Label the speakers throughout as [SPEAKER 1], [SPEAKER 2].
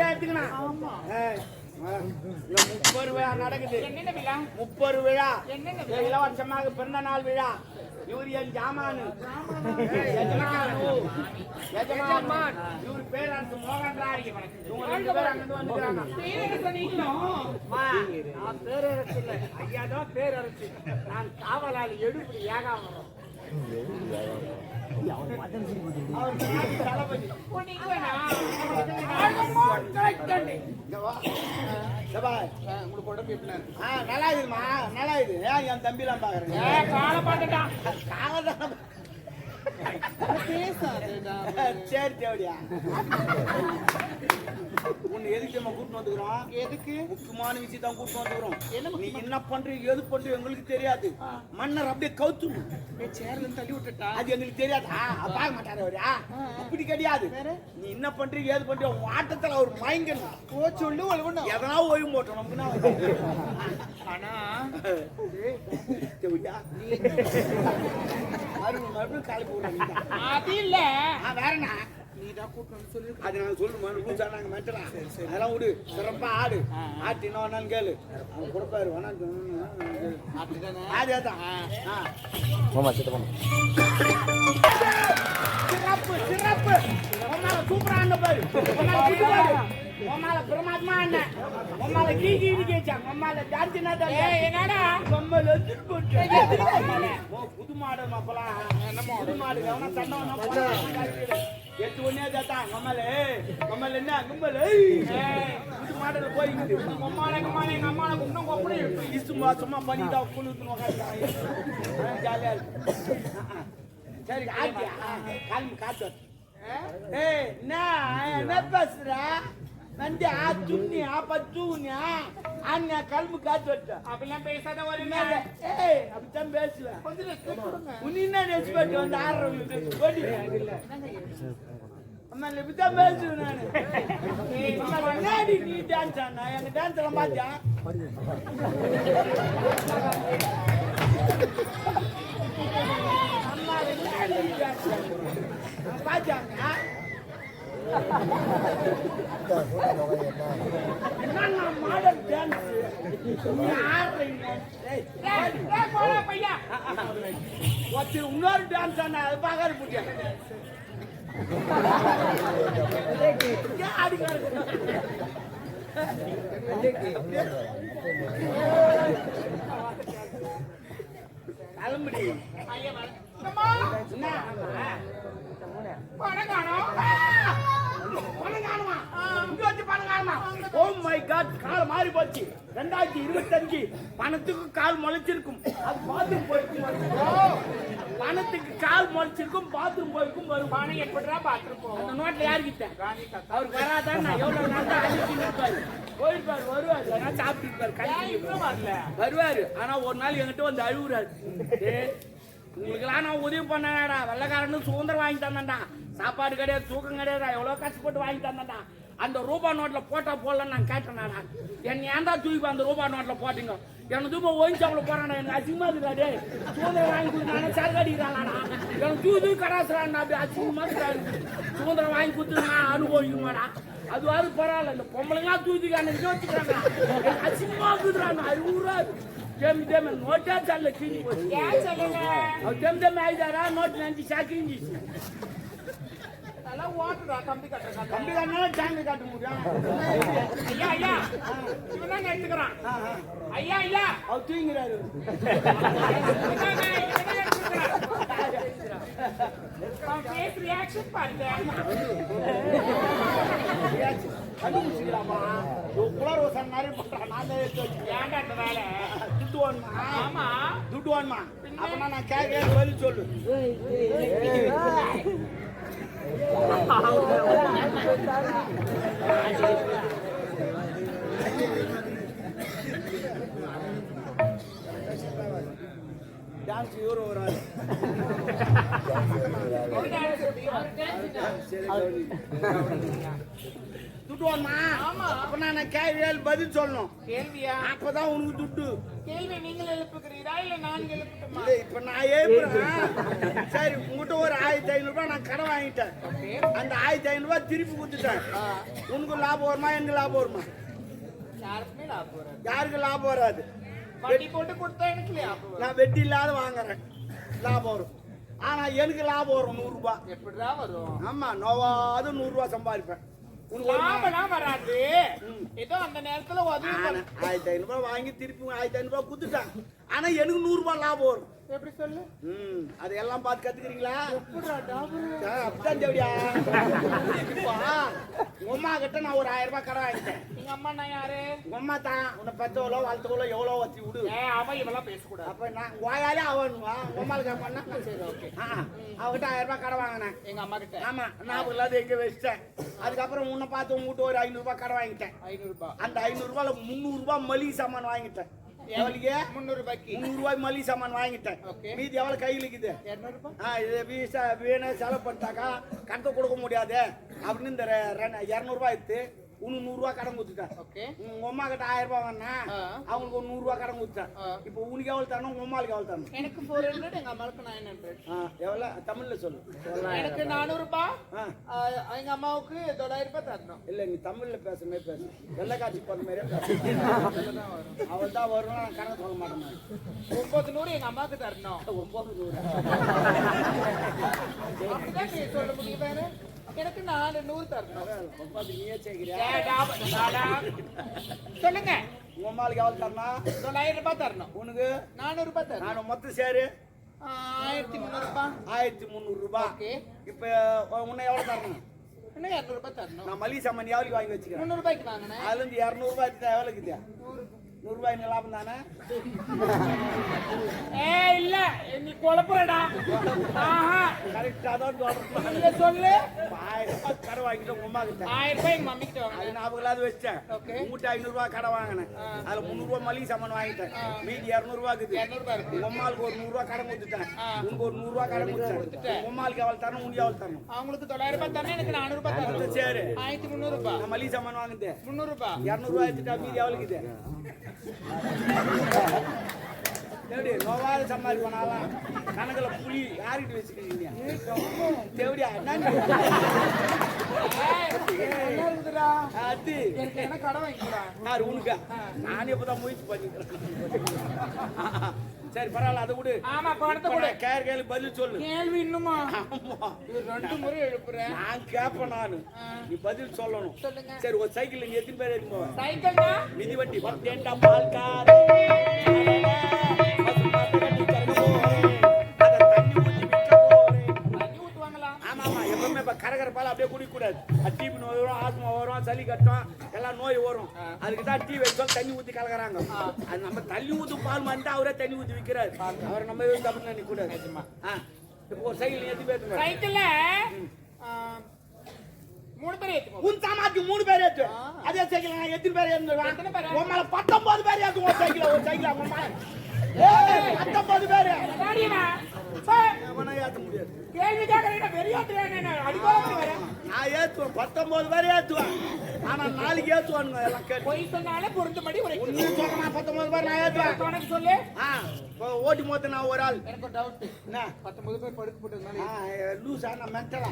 [SPEAKER 1] அப்படியே எடுத்துக்கணும். முப்பது விழா நடக்குது.
[SPEAKER 2] என்னென்ன விழா?
[SPEAKER 1] முப்பது விழா.
[SPEAKER 2] என்னென்ன
[SPEAKER 1] ஏய், இளவரசமாக பிறந்த நாள் விழா. இவர் என் ஜாமானு எஜமானு. இவர் பேர் அந்த மோகன் ராய் இவங்க ரெண்டு பேரும் அங்கிருந்து வந்துக்கிறாங்க.
[SPEAKER 2] பேர்
[SPEAKER 1] நான் பேரரசு இல்லை. ஐயா தான் பேரரசு. நான் காவலாளி எடுப்படி ஏகாமரம்
[SPEAKER 3] உங்களுக்கு உடம்பு எப்படி
[SPEAKER 1] நல்லா இருக்குமா நல்லா இது ஏன் என் தம்பிலாம் பாக்குறேன்
[SPEAKER 2] ஏ கால பாத்துட்டான்
[SPEAKER 1] சரி தேவடியா உன்னை எதுக்கு நம்ம கூட்டிட்டு வந்துக்கிறோம்?
[SPEAKER 3] எதுக்கு?
[SPEAKER 1] முக்கியமான விஷயம் தான் கூட்டிட்டு வந்துக்கிறோம். நீ என்ன பண்றீங்க எது பண்றீங்க எங்களுக்கு தெரியாது. மன்னர் அப்படியே கவுத்துணும்
[SPEAKER 3] ஏய், சேர்ல தள்ளி விட்டுட்டா?
[SPEAKER 1] அது எங்களுக்கு தெரியாது. பார்க்க மாட்டாரு அவரு. அப்படி கிடையாது. நீ என்ன பண்றீங்க ஏது பண்றீங்க உன் ஆட்டத்துல அவர் மயங்கணும்.
[SPEAKER 3] ஓ சொல்லு ஒழுங்கு
[SPEAKER 1] எதனா ஓய்வு போட்டோம் நமக்கு
[SPEAKER 3] ஆனா
[SPEAKER 1] மறுபடியும் மறுபடியும் காலி போடுறேன்
[SPEAKER 2] அது இல்ல.
[SPEAKER 1] வேற என்ன?
[SPEAKER 3] நீ தான் கூட்டு வந்து சொல்லி
[SPEAKER 1] அது நான் சொல்லுமா? ரூல்ஸ் நாங்க மெட்டலாம் அதெல்லாம் விடு. சிறப்பா ஆடு. ஆட்டு என்ன வேணாலும் கேளு. அவன் கொடுப்பாரு வேணாம்
[SPEAKER 3] அப்படிதானே
[SPEAKER 1] அதே தான்? சிறப்பு சிறப்பு. உன்னால சூப்பரா அண்ணன் பாரு. உன்னால பிரமாத்மா அண்ணன் உன்னால கீ கீ கேச்சான் உன்னால டான்ஸ் என்ன
[SPEAKER 2] ஏ என்னடா?
[SPEAKER 1] கம்மல் எடுத்துட்டு போட்டு ஓ புது மாடு மாப்பலாம் புது மாடு வேணா போடா. எட்டு ஒண்ணே தாத்தான் கம்மலே கம்மல் என்ன? கம்மல் புது மாடுல போயிங்குது
[SPEAKER 2] அம்மால அம்மால எங்க அம்மால குண்டம் கொப்படி
[SPEAKER 1] இசுமா சும்மா பண்ணிட்டா குழுத்துன்னு உட்காந்து ஜாலியா இருக்கு. சரி ஆட்டியா காலம் காத்து ஏய் என்ன? என்ன பேசுற? வந்து ஆ துண்ணியா பத்துனியா அண்ணா கல்மு காத்து வட்ட
[SPEAKER 2] அப்படிலாம் பேசாத ஒரு
[SPEAKER 1] ஏய் அப்படித்தான் பேசுவேன்.
[SPEAKER 2] கொஞ்சம் respect கொடுங்க.
[SPEAKER 1] உன்னை என்ன ரெஸ்பெக்ட் வந்து ஆடுறவங்களுக்கு ஓடி. அம்மா இப்படித்தான் பேசுவேன் நானு. அம்மா, என்னடி நீ டான்ஸ் ஆனா எங்க டான்ஸ் எல்லாம் பாத்தியா? என்னண்ணா மாடல் டான்ஸ் நீ இன்னொரு டான்ஸ் ஆனா அது கிளம்புடி என்ன?
[SPEAKER 2] பணம்
[SPEAKER 1] பணம் காணுமா? இங்க? Oh my God, காலம் மாறி போச்சு. ரெண்டாயிரத்தி இருபத்தஞ்சு பணத்துக்கு கால் முளைச்சிருக்கும். அது பாத்ரூம் போயிருக்கும். பணத்துக்கு கால் முளைச்சிருக்கும் பாத்ரூம் போயிருக்கும் வரும்.
[SPEAKER 2] பணம் எப்படிடா பாத்துட்டு போவோம்
[SPEAKER 1] அந்த நோட்ல யாருக்கிட்ட அவருக்கு வராதான் நான் எவ்வளவு நாள் தான் அழிச்சு நிற்பாரு போயிருப்பாரு வருவாரு. அதனால சாப்பிட்டு இருப்பாரு
[SPEAKER 2] வரல?
[SPEAKER 1] வருவாரு. ஆனா ஒரு நாள் என்கிட்ட வந்து அழுகுறாரு டேய், உங்களுக்கெல்லாம் நான் உதவி பண்ணடா வெள்ளக்காரனு சுதந்திரம் வாங்கி தந்தேன்டா. சாப்பாடு கிடையாது தூக்கம் கிடையாது எவ்வளவு கஷ்டப்பட்டு வாங்கி தந்தேன்டா. அந்த ரூபா நோட்ல போட்டா போடலன்னு நான் கேட்டேனாடா. என்ன ஏன்டா தூக்கி அந்த ரூபா நோட்ல போட்டீங்க? எனக்கு தூக்க ஓய்ச்சி அவ்வளோ போறானே எனக்கு அசிங்கமா இருக்காடே சுதந்திரம் வாங்கி கொடுத்தானே சரக்கு அடிக்கிறானா எனக்கு தூக்கி தூக்கி கடாசுறான் அப்படி அசிங்கமா இருக்கிறாரு சுதந்திரம் வாங்கி கொடுத்து நான் அனுபவிக்கணுமாடா. அது வாரு பரவாயில்ல இந்த பொம்பளைங்களாம் தூக்கி அன்னைக்கு வச்சுக்கிறாங்க. எனக்கு அசிங்கமா இருக்குதுறாங்க அழுகுறாரு ஜெம் ஜெம் நோட்டா தள்ள கீழி போச்சு.
[SPEAKER 2] ஏன்
[SPEAKER 1] ஜெம் ஜெம் ஆயிட்டாரா நோட்டு நினைச்சு சாக்கிஞ்சி
[SPEAKER 2] நல்லா ஓட்டுடா கம்பி கட்டுறா
[SPEAKER 1] கம்பி காட்டினா டேங்க் காட்ட முடியும்.
[SPEAKER 2] ஐயா ஐயா இவன் தான் எடுத்துக்கிறான் ஐயா ஐயா.
[SPEAKER 1] அவர் தூங்கிறாரு
[SPEAKER 2] ஃபேஸ் ரியாக்ஷன் பாருங்க.
[SPEAKER 1] கண்டுபிடிச்சிக்கலாமா? குளர் வசன் நிறைய பண்றான் நான்
[SPEAKER 2] இந்த வேலை?
[SPEAKER 1] துட்டு வேணுமா
[SPEAKER 2] ஆமா.
[SPEAKER 1] துட்டு வேணுமா அப்பனா நான் கேட்க சொல்லு. டான்ஸ் இவரு ஒரு ஆள்
[SPEAKER 2] ஒரு dance, ஒரு dance.
[SPEAKER 1] சரி கௌரி. துட்டு வேணுமா
[SPEAKER 3] ஆமா.
[SPEAKER 1] அப்ப நான் கேள்வி பதில் சொல்லணும்.
[SPEAKER 3] கேள்வியா?
[SPEAKER 1] அப்பதான் உனக்கு துட்டு.
[SPEAKER 3] கேள்வி நீங்கள் எழுப்புகிறீரா இல்ல நான் எழுப்பட்டுமா?
[SPEAKER 1] இப்ப நான் ஏப்புறேன் சரி உங்ககிட்ட ஒரு ஆயிரத்தி ஐநூறு ரூபாய் நான் கடன் வாங்கிட்டேன். அந்த ஆயிரத்தி ஐநூறு ரூபாய் திருப்பி கொடுத்துட்டேன். உனக்கு லாபம் வருமா? எனக்கு லாபம் வருமா?
[SPEAKER 3] யாருக்குமே லாபம் வராது.
[SPEAKER 1] யாருக்கு லாபம் வராது?
[SPEAKER 3] வட்டி போட்டு கொடுத்தா எனக்கு லாபம் வரும்
[SPEAKER 1] நான் வெட்டி இல்லாத வாங்குறேன். லாபம் வரும். ஆனா எனக்கு லாபம் வரும் நூறு ரூபாய்
[SPEAKER 3] எப்படிதான் வரும்?
[SPEAKER 1] ஆமா நோவாது நூறு ரூபாய் சம்பாதிப்பேன்?
[SPEAKER 3] லாபம்லாம் வராது. ஏதோ அந்த நேரத்துல உதவி
[SPEAKER 1] ஆயிரத்தி ஐநூறு ரூபாய் வாங்கி திருப்பி ஆயிரத்தி ஐநூறு ரூபாய் கொடுத்துட்டேன். ஆனா எனக்கு நூறு ரூபாய் லாபம் வரும்.
[SPEAKER 3] எப்படி சொல்லு?
[SPEAKER 1] ம் அதையெல்லாம் பார்த்து கத்துக்கிறீங்களா? அப்படித்தான் ஜவுடியா அம்மா கிட்ட நான் ஒரு ஆயிரம் ரூபாய் கடன் வாங்கிட்டேன்.
[SPEAKER 3] எங்க அம்மா நான் யாரு?
[SPEAKER 1] உங்க அம்மா தான். உன்னை பெத்தவளோ வளர்த்தவளோ எவ்வளோ வச்சு விடு.
[SPEAKER 3] அவன் இவெல்லாம் பேசக்கூடாது.
[SPEAKER 1] அப்ப நான் வாயாலே அவனுவா உம்மாளுக்கு பண்ணா
[SPEAKER 3] சரி ஓகே
[SPEAKER 1] அவகிட்ட ஆயிரம் ரூபாய் கடன் வாங்கினேன்.
[SPEAKER 3] எங்க அம்மா கிட்ட?
[SPEAKER 1] ஆமா ஞாபகம் இல்லாத எங்க வச்சிட்டேன். அதுக்கப்புறம் உன்னை பார்த்து உங்ககிட்ட ஒரு ஐநூறு ரூபாய் கடன் வாங்கிட்டேன்.
[SPEAKER 3] ஐநூறு ரூபாய்.
[SPEAKER 1] அந்த ஐநூறு ரூபாயில முந்நூறு ரூபாய் மளிகை சாமான் வாங்கிட்டேன். எவ்வளவுக்கு?
[SPEAKER 3] முந்நூறு ரூபாய்க்கு
[SPEAKER 1] முந்நூறு ரூபாய் மளிகை சாமான் வாங்கிட்டேன். மீதி எவ்வளவு கையில் இருக்குது இது வீசா வேணும் செலவு பண்ணிட்டாக்கா கணக்கு கொடுக்க முடியாது. அப்படின்னு இந்த இரநூறுபா எடுத்து உனக்கு நூறுரூவா கடன் கொடுத்துட்டேன்.
[SPEAKER 3] ஓகே.
[SPEAKER 1] உங்க அம்மா கிட்ட ஆயிரம் ரூபாய் வாங்கினா
[SPEAKER 3] ஆ.
[SPEAKER 1] அவங்களுக்கு ஒரு நூறுரூவா கடன் கொடுத்தேன்
[SPEAKER 3] ஆ.
[SPEAKER 1] இப்போ உனக்கு எவ்வளவு தரணும்? உங்க அம்மாளுக்கு எவ்வளவு தரணும்?
[SPEAKER 3] எனக்கு ஃபோர் ஹண்ட்ரட் எங்க அம்மாவுக்கு நைன் ஹண்ட்ரட்
[SPEAKER 1] ஆ, எவ்வளவு? தமிழ்ல சொல்லு.
[SPEAKER 3] எனக்கு நானூறு ரூபாய்
[SPEAKER 1] ஆ.
[SPEAKER 3] ஆ, எங்க அம்மாவுக்கு தொள்ளாயிரம் ரூபாய் தரணும்.
[SPEAKER 1] இல்ல நீ தமிழ்ல பேசுமே பேசு. வெள்ளக்காட்சி போற மாதிரியே பேசு. அவள் தான் வரும். நான் கணக்கு சொல்ல மாட்டேன் நான்.
[SPEAKER 3] ஒன்பது நூறு எங்க அம்மாவுக்கு தரணும்.
[SPEAKER 1] ஒன்பது நூறு.
[SPEAKER 3] சொல்ல முடியும் எனக்கு நாலு நூறு தரணும். சொல்லுங்க.
[SPEAKER 1] உங்க அம்மாளுக்கு எவ்வளவு தரணும்?
[SPEAKER 3] தொள்ளாயிரம் ரூபாய் தரணும்.
[SPEAKER 1] உனக்கு?
[SPEAKER 3] நானூறு ரூபாய் தரணும்.
[SPEAKER 1] நான் மொத்தம் சேரு?
[SPEAKER 3] ஆயிரத்தி முந்நூறு ரூபாய்
[SPEAKER 1] ஆயிரத்தி முந்நூறு ரூபாய்
[SPEAKER 3] ஓகே.
[SPEAKER 1] இப்ப உன்னை எவ்வளவு தரணும்?
[SPEAKER 3] இன்னும் இரநூறு ரூபாய் தரணும்.
[SPEAKER 1] நான் மளிகை சாமான் எவ்வளவு வாங்கி வச்சுக்கிறேன்?
[SPEAKER 3] முந்நூறு ரூபாய்க்கு வாங்கினேன்.
[SPEAKER 1] அதுல இருந்து இருநூறு ரூபாய் எடுத்தா எவ்வளவு இருக்குது
[SPEAKER 3] நூறு
[SPEAKER 1] நூறு ரூபாய் என்ன லாபம் தானே
[SPEAKER 3] ஏ இல்ல நீ குழப்புறடா ஆஹா
[SPEAKER 1] கரெக்டா தான் சொல்றேன்.
[SPEAKER 3] நீங்க சொல்லு
[SPEAKER 1] இப்ப ஆயிரம் ரூபாய் கடை வாங்கிட்டு கிட்ட
[SPEAKER 3] ஆயிரம் ரூபாய் எங்க மம்மி கிட்ட
[SPEAKER 1] ஞாபகம் வச்சேன்
[SPEAKER 3] ஓகே.
[SPEAKER 1] உங்ககிட்ட ஐநூறு ரூபாய் கடை வாங்கினேன் அதுல முந்நூறு ரூபாய் மளிகை சாமான் வாங்கிட்டேன் மீதி இருநூறு ரூபாய் இருக்குது
[SPEAKER 3] இரநூறு ரூபாய் இருக்கு
[SPEAKER 1] உங்க அம்மாளுக்கு ஒரு நூறு ரூபாய் கடன் கொடுத்துட்டேன். உனக்கு ஒரு நூறு ரூபாய் கடன் கொடுத்துட்டேன் எவ்வளவு தரணும் தரணும்
[SPEAKER 3] அவங்களுக்கு தொள்ளாயிரம் ரூபாய் தரணும் எனக்கு நானூறு ரூபாய் தரணும்
[SPEAKER 1] சரி
[SPEAKER 3] ஆயிரத்தி முந்நூறு ரூபாய்
[SPEAKER 1] மளிகை சாமான் வாங்குது
[SPEAKER 3] முந்நூறு ரூபாய்
[SPEAKER 1] இரநூறு ரூபாய் எடுத்துட்டா மீதி எவ்வளவு எப்படி நோவாத சம்பாதிப்பனாலாம் கணக்குல புலி யாருக்கிட்ட வச்சுக்கிறீங்க? தேவடியா அது.
[SPEAKER 3] எனக்கு என்ன கடை வாங்கிக்கிறா
[SPEAKER 1] யார் உனக்கா? நானே இப்பதான் முயற்சி பண்ணிக்கிறேன். சரி பரவாயில்ல அதை விடு.
[SPEAKER 3] ஆமா பணத்தை கூட
[SPEAKER 1] கேர் கேள்வி பதில் சொல்லு.
[SPEAKER 3] கேள்வி இன்னுமா?
[SPEAKER 1] ஆமா.
[SPEAKER 3] ரெண்டு முறை எழுப்புறேன்
[SPEAKER 1] நான் கேட்பேன் நானு. நீ பதில் சொல்லணும்.
[SPEAKER 3] சொல்லுங்க.
[SPEAKER 1] சரி ஒரு சைக்கிள் நீ எத்தனை பேர் எடுத்து போவேன்
[SPEAKER 3] சைக்கிள் தான்
[SPEAKER 1] மிதி வண்டி பத்தேண்டா பால்கார கரகர பால் அப்படியே குடிக்க கூடாது அது டிபி நோய் வரும் ஆஸ்மா வரும் சளி கட்டும் எல்லாம் நோய் வரும். அதுக்கு தான் டீ வச்சோம் தண்ணி ஊத்தி கலக்குறாங்க. அது நம்ம தண்ணி ஊத்து பால் மாதிரி அவரே தண்ணி ஊத்தி விக்கிறாரு. அவர் நம்ம தப்பு நினைக்க கூடாது. ஆ. இப்போ ஒரு சைக்கிள் எது பேசுங்க
[SPEAKER 3] சைக்கிள்ல மூணு பேர் ஏத்துக்கோ
[SPEAKER 1] உன் சாமாத்தி மூணு பேர் ஏத்து. அதே சைக்கிள் நான் எத்தனை பேர் ஏத்துவேன்
[SPEAKER 3] பேரு?
[SPEAKER 1] உன் மேல பத்தொன்பது பேர் ஏத்து ஒரு சைக்கிள் ஒரு சைக்கிள் உன் மேல. பத்தொன்பது பேர். ஏத்த முடியாது.
[SPEAKER 3] கேள்வி கேட்கறீங்க வெறியாத்துறேன் வரேன்
[SPEAKER 1] நான் ஏத்துவேன் பத்தொன்பது பேர் ஏத்துவேன் ஆனா நாளைக்கு ஏத்துவானுங்க எல்லாம் கேட்டு
[SPEAKER 3] பொய் சொன்னாலே பொருந்தபடி ஒரு
[SPEAKER 1] ஒன்னு சொல்றேன் பத்தொன்பது பேர் நான் ஏத்துவேன்
[SPEAKER 3] உனக்கு சொல்லு
[SPEAKER 1] ஆ ஓட்டி மொத்த நான் ஒரு ஆள்
[SPEAKER 3] எனக்கு டவுட்
[SPEAKER 1] என்ன
[SPEAKER 3] பத்தொன்பது பேர் படுக்க போட்டதுனால
[SPEAKER 1] ஆ, நான் மென்டலா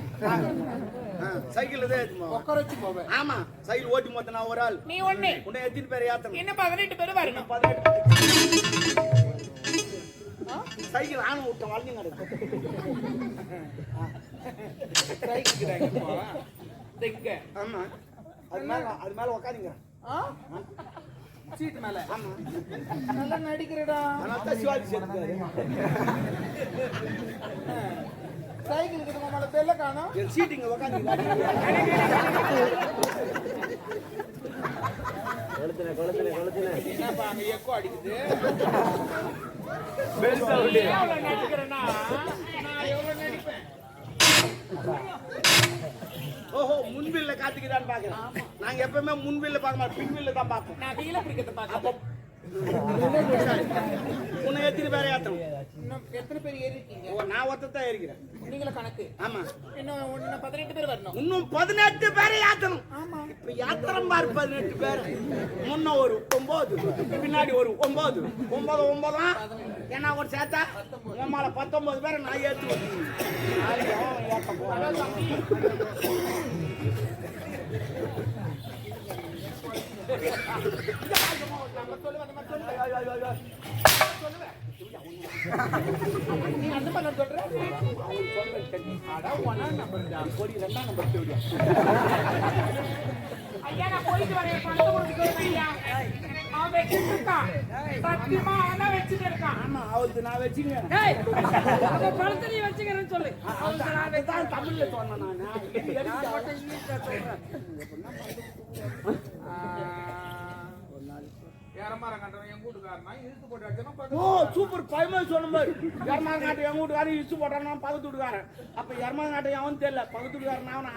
[SPEAKER 1] சைக்கிள் தான் ஏத்துமா
[SPEAKER 3] உட்கார வச்சு போவேன்
[SPEAKER 1] ஆமா சைக்கிள் ஓட்டி மொத்த நான் ஒரு ஆள்
[SPEAKER 3] நீ ஒண்ணு
[SPEAKER 1] உன்னை எத்தனை பேர் ஏத்தணும்
[SPEAKER 3] இன்னும் பதினெட்டு பேர் வரணும்
[SPEAKER 1] பதினெட்டு சைக்கிள் ஆணும் விட்ட வளைஞ்சு நடக்கும்.
[SPEAKER 3] இங்க
[SPEAKER 1] ஆமா. அது மேல அது மேல உக்காதீங்க
[SPEAKER 3] சீட் மேல.
[SPEAKER 1] ஆமா.
[SPEAKER 3] நல்லா நடிக்கிறடா.
[SPEAKER 1] அதனால தான் சிவாஜி சேர்த்துக்காரு
[SPEAKER 3] சைக்கிள் இருக்குது மேல தெரியல காணோம் என்னப்பா அங்க எக்கோ அடிக்குது? எவ்வளவு நடிக்கிறேன்னா? நான் எவ்வளவு நடிப்பேன்?
[SPEAKER 1] ஓஹோ முன்பில்ல காத்துக்கிறான்னு பாக்குறேன். நாங்க எப்பவுமே முன்பில்ல பார்க்க மாட்டோம் பின்வில்ல தான் பார்ப்போம்.
[SPEAKER 3] நான் கீழே பிடிக்கிறத பார்க்க
[SPEAKER 1] உன்னை எத்தனை பேரை ஏத்தணும்?
[SPEAKER 3] இன்னும் எத்தனை பேர் ஏறி இருக்கீங்க?
[SPEAKER 1] ஓ, நான் ஒருத்தன் தான் இருக்கிறேன்
[SPEAKER 3] நீங்கள கணக்கு?
[SPEAKER 1] ஆமா.
[SPEAKER 3] இன்னும் இன்னும் பதினெட்டு பேர் வரணும்.
[SPEAKER 1] இன்னும் பதினெட்டு பேரை யாத்தணும் இப்ப யாத்திரம் பாரு பதினெட்டு பேர். முன்ன ஒரு ஒன்பது பின்னாடி ஒரு ஒன்பது ஒன்பது ஒன்பதா ஏன்னா ஒரு சேர்த்தா உமால பத்தொன்பது பேரை நான் ஏத்து வச்சிருக்கேன். நாளைக்கு
[SPEAKER 3] நீ அந்த மாதிரி சொல்ற
[SPEAKER 1] அவன் சொல்றது தெரியும். அட, ஒண்ணா நம்பர்டா. கொடி ரெண்டாம் நம்பர் தேவையா?
[SPEAKER 2] ஐயா நான் போயிட்டு வரேன் பணத்தை கொடுத்துட்டு ஐயா அவன் வச்சுட்டு இருக்கான் சத்தியமா அவன் தான் வச்சுட்டு இருக்கான்
[SPEAKER 1] ஆமா அவருக்கு நான் வச்சுங்க
[SPEAKER 2] டேய் அந்த பணத்தை நீ வச்சுக்கிறேன்னு சொல்லு அவனுக்கு நான்
[SPEAKER 1] அதுதான் தமிழ்ல சொன்னேன் நான்
[SPEAKER 2] மட்டும் சொல்றேன்
[SPEAKER 1] ஓ சூப்பர் பயமா சொன்ன மாதிரி. எரமாத நாட்டை எங்க வீட்டுக்காரன் இச்சு போட்டானா? பக்கத்து வீட்டுக்காரன். அப்ப எரமாத நாட்டை அவன் தெரியல? பக்கத்து வீட்டுக்காரன் அவனா?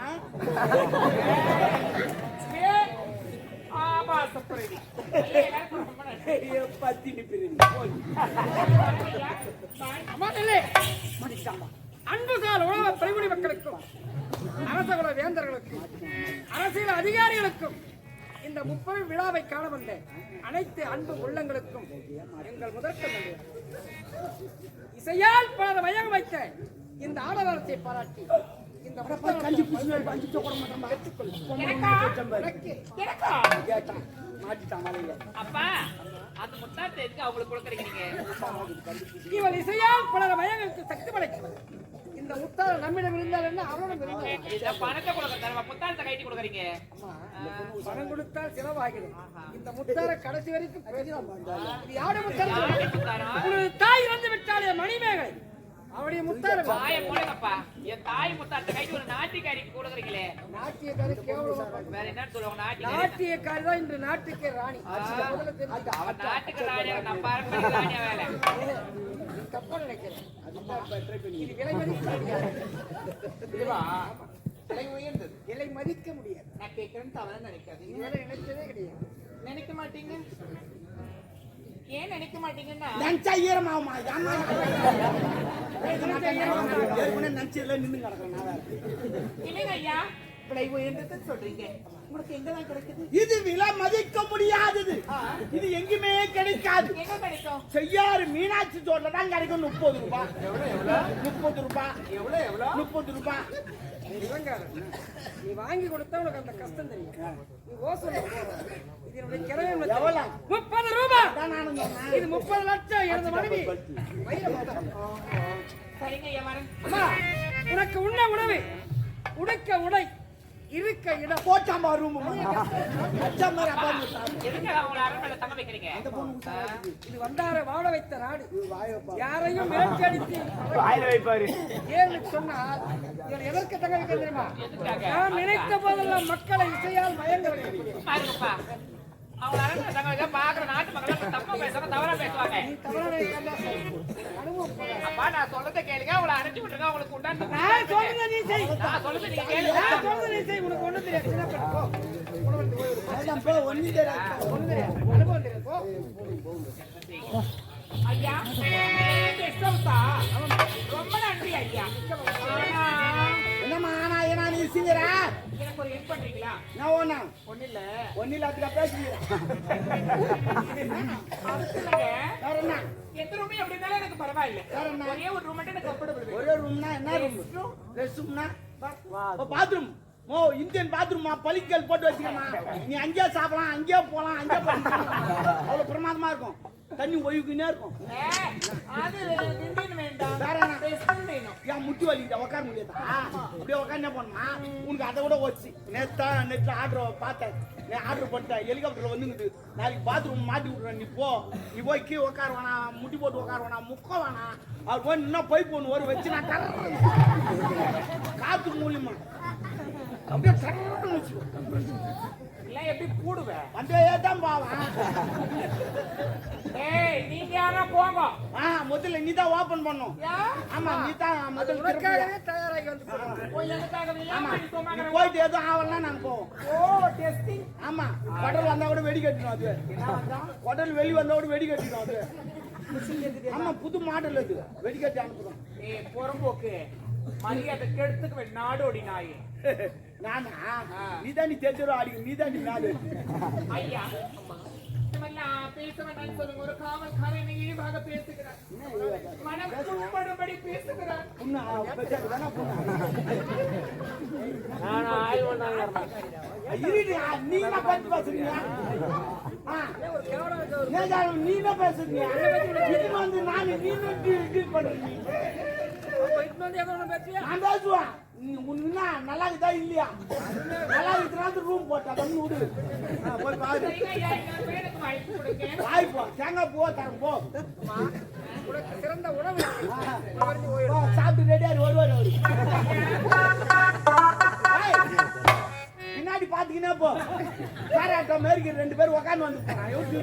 [SPEAKER 2] மதிக்காமா அன்புசால் உலக பரிமுடி மக்களுக்கும் அரசகுல வேந்தர்களுக்கும் அரசியல் அதிகாரிகளுக்கும் இந்த முப்பெரும் விழாவை காண வந்த அனைத்து அன்பு உள்ளங்களுக்கும் எங்கள் முதற்க இசையால் பலர் மயங்க வைத்த இந்த ஆடவரத்தை பாராட்டி இந்த
[SPEAKER 1] கஞ்சி
[SPEAKER 4] அப்பா அந்த முத்தாத்தை எதுக்கு அவங்களுக்கு கொடுக்குறீங்க
[SPEAKER 2] இவள் இசையால் பலர் மயங்களுக்கு சக்தி படைக்கிறது இந்த முத்தார நம்மிடம் இருந்தால் என்ன? அவரிடம் இருந்தால்
[SPEAKER 4] இந்த பணத்தை கொடுக்குறேன் முத்தாத்தை கைட்டி கொடுக்குறீங்க.
[SPEAKER 2] பணம் கொடுத்தால் செலவாகிடும் இந்த முத்தார கடைசி வரைக்கும் பிரயோஜனம் யாருடைய முத்தார தாய் வந்து விட்டாலே மணிமேகலை. அவருடைய முத்தார
[SPEAKER 4] வாய மூடுங்கப்பா. என் தாய் முத்தாத்தை கைட்டி ஒரு நாட்டிக்காரிக்கு கொடுக்குறீங்களே.
[SPEAKER 2] நாட்டியக்காரி கேவலமா
[SPEAKER 4] வேற என்ன சொல்லுவாங்க நாட்டிக்காரி?
[SPEAKER 2] நாட்டியக்காரி தான் இன்று நாட்டுக்கே ராணி.
[SPEAKER 4] அவன் நாட்டுக்கு ராணியா நம்ம அரண்மனை ராணியா வேலை
[SPEAKER 2] தப்பா நினைக்கிறேன் இது விலை மதிக்க முடியாது.
[SPEAKER 3] விலை உயர்ந்தது.
[SPEAKER 2] விலை மதிக்க முடியாது.
[SPEAKER 3] நான் கேட்கறேன்னு தவறா நினைக்காதீங்க.
[SPEAKER 2] இதுவரை நினைச்சதே கிடையாது.
[SPEAKER 3] நினைக்க மாட்டீங்க? ஏன் நினைக்க மாட்டீங்கன்னா?
[SPEAKER 1] நினைச்சா ஈரமாகுமா? இது விலை மதிக்க முடியாதது. இது எங்குமே கிடைக்காது.
[SPEAKER 3] எங்க கிடைக்கும்?
[SPEAKER 1] செய்யாறு மீனாட்சி தோட்டல தான் கிடைக்கும். முப்பது ரூபாய் முப்பது ரூபாய்
[SPEAKER 3] எவ்வளவு எவ்வளவு?
[SPEAKER 1] முப்பது ரூபாய்
[SPEAKER 2] நீ வாங்கி கொடுத்தா உனக்கு அந்த கஷ்டம் தெரியும். நீ ஓசோல இது என்னுடைய கிழமை.
[SPEAKER 1] எவ்வளவு?
[SPEAKER 2] முப்பது இது முப்பது லட்சம் எனது மனைவி. உனக்கு உண்ண உணவு உடுக்க உடை இருக்க இடம்.
[SPEAKER 1] போச்சாம்பா ரூம்.
[SPEAKER 2] இது வந்தார வாழ வைத்த நாடு. யாரையும் விரட்டடித்து ஏன்னு சொன்னால் இவன் எதற்கு தங்க வைக்க தெரியுமா? நான் நினைத்த போதெல்லாம் மக்களை இசையால் மயங்க வைக்க
[SPEAKER 4] பாருங்கப்பா அவங்கள அரண்மனை தங்க வைக்க பாக்குற நாட்டு மக்கள் தப்பா பேசுறாங்க தவறா பேசுவாங்க. அப்பா நான் சொல்றதை கேளுங்க அவங்கள அனுப்பிச்சு விட்டுருங்க அவங்களுக்கு உண்டான
[SPEAKER 2] நான் சொல்றதை நீ செய்.
[SPEAKER 4] நான் சொல்றது நீங்க கேளுங்க.
[SPEAKER 2] நான் சொல்றதை நீ செய். உனக்கு ஒண்ணும் தெரியாது. சின்ன பெண், போ. உணவருக்கு போய் இரு.
[SPEAKER 1] அதான் போ, ஒண்ணும் தெரியாது.
[SPEAKER 2] ஒண்ணும் தெரியாது. அனுபவம் தெரியாது. போ.
[SPEAKER 3] ஐயா கிறிஸ்தவத்தா ரொம்ப நன்றி ஐயா. ஆனா,
[SPEAKER 1] என்னம்மா ஆனா ஏனா நீ சிங்கரா?
[SPEAKER 3] எனக்கு ஒரு ஹெல்ப் பண்றீங்களா?
[SPEAKER 1] நான் ஒண்ணா?
[SPEAKER 3] ஒண்ணு இல்ல. எந்த ரூமே எப்படி இருந்தாலும் எனக்கு பரவாயில்ல? ஒரே ஒரு ரூம் மட்டும் எனக்கு கம்ஃபர்டபுள்
[SPEAKER 1] ஒரே ரூம்னா என்ன ரூம் ரெஸ்ட் ரூம்னா பாத்ரூம் ஓ இந்தியன் பாத்ரூமா பளிக்கல் போட்டு வச்சுக்கமா நீ அங்கேயே சாப்பிடலாம் அங்கேயே போலாம் அங்கேயே அவ்வளவு பிரமாதமா இருக்கும். தண்ணி ஒய்வுக்குன்னே இருக்கும்.
[SPEAKER 3] அது
[SPEAKER 1] வேற என்ன? ஏன் முட்டி வலிக்குதா உட்கார முடியாதா அப்படியே உட்காந்து என்ன பண்ணுமா உனக்கு அதை விட வச்சு நேத்தா நெட்ல ஆர்டர் பார்த்தேன் நான் ஆர்டர் பண்ணிட்டேன் ஹெலிகாப்டர் வந்துங்குது நாளைக்கு பாத்ரூம் மாட்டி விட்றேன் நீ போ நீ போய் கீழே உட்கார வேணாம் முட்டி போட்டு உட்கார வேணாம் முக்க வேணாம் அவர் போய் இன்னும் பைப் ஒன்று ஒரு வச்சு நான் தர்றேன் காற்று மூலியமா அப்படியே தர்றேன்னு வச்சுக்கோ
[SPEAKER 3] இல்ல எப்படி கூடுவேன்
[SPEAKER 1] வந்தே தான் பாவன்
[SPEAKER 3] ஏய் நீங்க யாரா போங்க
[SPEAKER 1] முதல்ல நீ தான் ஓபன் பண்ணும் ஆமா நீ தான் முதல்ல.
[SPEAKER 2] உனக்காகவே தயாராகி வந்து.
[SPEAKER 3] போய்
[SPEAKER 1] ஆமா. போயிட்டு எதுவும் ஆகலாம் நாங்க போவோம்.
[SPEAKER 3] ஓ டெஸ்டிங்
[SPEAKER 1] ஆமா. கடல் வந்தா கூட வெடி கட்டிடும் அது. கடல் வெளி வந்தா கூட வெடி கட்டிடும் அது. ஆமா புது மாடல் அது. வெடிக்கட்டி அனுப்புறோம்.
[SPEAKER 3] ஏ புறம்போக்கு. மரியாதை கெடுத்துக்கு நாடோடி நாய்.
[SPEAKER 1] நானா? நீதான் நீ தெரிஞ்சிடும் அடிக்க நீதான் நீ நாடு
[SPEAKER 3] ஐயா. இதெல்லாம் பேச வேண்டாம்னு சொல்லுங்க ஒரு காவல்காரன் இழிவாக பேசுகிறார் மனம் பேசுகிறார்
[SPEAKER 1] பார்த்து பேசுறீங்க பேசுறீங்க வந்து நானு பண்றீங்க? நான் பேசுவேன். உன்ன நல்லா இருக்குதா இல்லையா? நல்லா இருக்கிறாந்து ரூம் போட்டா தண்ணி விடு. ஆ, போய் பாரு.
[SPEAKER 3] சரிங்க
[SPEAKER 1] தேங்காய் போ. தரம் போ
[SPEAKER 2] உனக்கு சிறந்த உணவு
[SPEAKER 1] சாப்பிட்டு ரெடியாரு வருவாரு அவரு பின்னாடி பாத்தீங்கன்னா போ. வேற காராட்டோ மேரிக்கு ரெண்டு பேரும் உக்காந்து வந்து போறான் எப்படி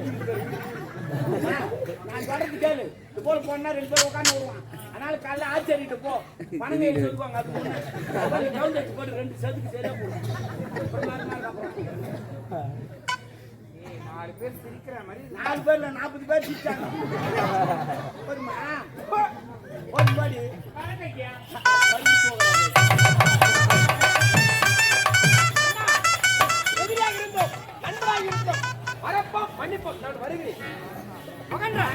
[SPEAKER 1] நான் சொல்றது கேளு. இது போல போனா ரெண்டு பேரும் உட்காந்து வருவான். அதனால காலைல ஆச்சரிட்டு போ. பணம் கையில் சொல்லுவாங்க அது முன்ன கவுண்ட் வச்சு போட்டு ரெண்டு செதுக்கு சரியா போடும் நாலு
[SPEAKER 3] பேர் சிரிக்கிற மாதிரி
[SPEAKER 1] நாலு பேர்ல நாற்பது பேர் சிரிச்சாங்க. போதுமா? போது பாடி.
[SPEAKER 2] எதிரியாக இருந்தோம் நண்பராக இருந்தோம். மறப்போம் மன்னிப்போம் நான் வருகிறேன். மகன்றா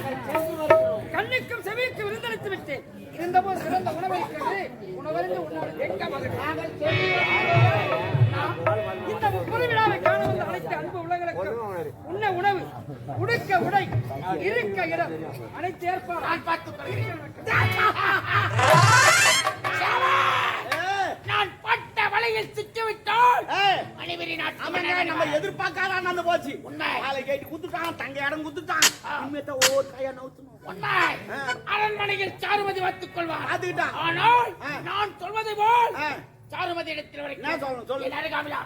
[SPEAKER 2] கண்ணுக்கும் செவிக்கும் விருந்தளித்து விட்டேன் இருந்தபோது சிறந்த உணவை இருக்கிறது உணவறிந்து உன்னோட எங்க மகன்? இந்த முப்பது விழாவை காண வந்த அனைத்து அன்பு உள்ளங்களுக்கும் உண்ண உணவு உடுக்க உடை இருக்க இடம் அனைத்து ஏற்பாடு. நான்
[SPEAKER 3] மணிவெறி
[SPEAKER 1] நாட்டு நம்ம எதிர்பார்க்காத நடந்து போச்சு.
[SPEAKER 3] உண்மை.
[SPEAKER 1] காலை கேட்டு குத்துட்டான் தங்க இடம் குத்துட்டான். இனிமேத்த ஒவ்வொரு கையா நவுத்துமா
[SPEAKER 3] உண்மை. அரண்மனையில் சாருமதி வைத்துக் கொள்வார்.
[SPEAKER 1] அதுதான்.
[SPEAKER 3] ஆனால் நான் சொல்வதை போல் சாருமதி இடத்தில்
[SPEAKER 1] வரைக்கும் நான் சொல்லணும் சொல்லு அருகாமிலா